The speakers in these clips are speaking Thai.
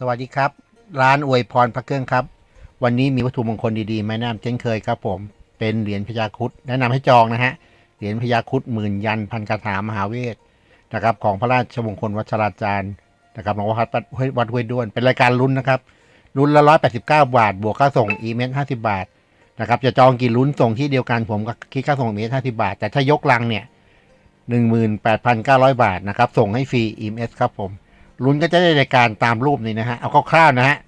สวัสดีครับ ร้านอวยพรพระเครื่องครับ วันนี้มีวัตถุมงคลดีๆมาแนะนำเช่นเคยครับผมเป็นเหรียญพญาครุดแนะนำให้จองนะฮะเหรียญพญาครุดหมื่นยันพันคาถามหาเวทนะครับของพระราชมงคลวัชราจารย์นะครับหลวงพ่อพัดวัดห้วยด้วน เป็นรายการลุ้นนะครับลุ้นละร้อยแปดสิบเก้าบาท บวกค่าส่งอีเมลห้าสิบาทนะครับจะจองกี่ลุ้นส่งที่เดียวกันผมก็คิดค่าส่งอีเมลห้าสิบาท แต่ถ้ายกลังเนี่ยหนึ่งหมื่นแปดพันเก้าร้อยบาทนะครับส่งให้ฟรีอีเมลครับผม ลุ้นก็จะได้รายการตามรูปนี้นะฮะ เอาคร่าวๆนะฮะ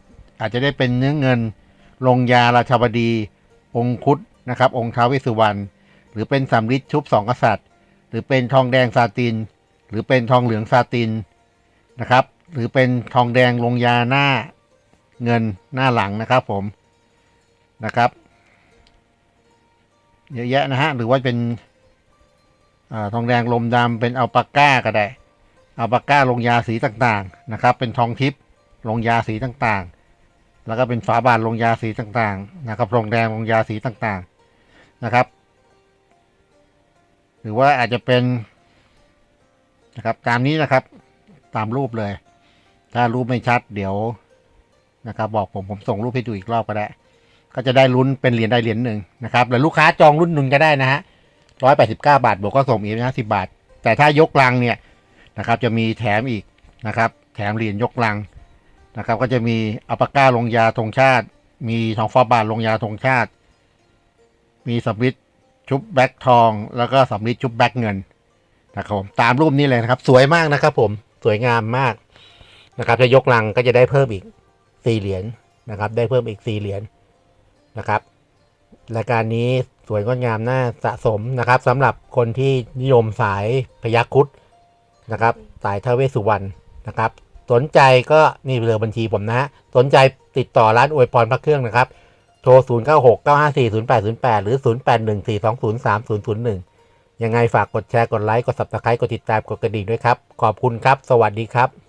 อาจจะได้เป็นเนื้อเงิน ลงยาราชบดี องคุดนะครับ องค์ท้าวเวสุวรรณ หรือเป็นสำริดชุบสองกษัตริย์ หรือเป็นทองแดงซาติน หรือเป็นทองเหลืองซาตินนะครับ หรือเป็นทองแดงลงยาหน้าเงินหน้าหลังนะครับผมนะครับเยอะแยะนะฮะ หรือว่าเป็นอทองแดงลมดำเป็นอัลปาก้าก็ได้ อัลปาก้าลงยาสีต่างๆนะครับ เป็นทองทิพย์ลงยาสีต่างๆ แล้วก็เป็นฝาบาทลงยาสีต่างๆนะครับทองแดงลงยาสีต่างๆนะครับ หรือว่าอาจจะเป็นนะครับตามนี้นะครับตามรูปเลย ถ้ารูปไม่ชัดเดี๋ยวนะครับบอกผมผมส่งรูปให้ดูอีกรอบก็ได้ ก็จะได้ลุ้นเป็นเหรียญใดเหรียญหนึ่งนะครับแล้วลูกค้าจองรุ่นหนึ่งก็ได้นะฮะร้อยแปดสิบเก้าบาทบวกก็ส่งอีกห้าสิบาท แต่ถ้ายกลังเนี่ย นะครับจะมีแถมอีกนะครับแถมเหรียญยกลังนะครับก็จะมีอัปก้าลงยาธงชาติ มีทองฟ้าบาทลงยาธงชาติ มีสำริดชุบแบ็กทอง แล้วก็สำริดชุบแบ็กเงินนะครับผมตามรูปนี้เลยนะครับ สวยมากนะครับผมสวยงามมากนะครับถ้ายกลังก็จะได้เพิ่มอีกสี่เหรียญนะครับ ได้เพิ่มอีกสี่เหรียญนะครับรายการนี้สวยงดงามน่าสะสมนะครับสำหรับคนที่นิยมสายพยัคฆ์คุด นะครับ สายทาเวสสุวรรณนะครับ สนใจก็นี่เบอร์บัญชีผมนะฮะ สนใจติดต่อร้านอวยพรพระเครื่องนะครับ โทร 0 9 6 9 5 4 0 8 0 8 หรือ 0 8 1 4 2 0 3 0 0 1 ยังไงฝากกดแชร์ กดไลค์ กด subscribe กดติดตาม กดกระดิ่งด้วยครับ ขอบคุณครับ สวัสดีครับ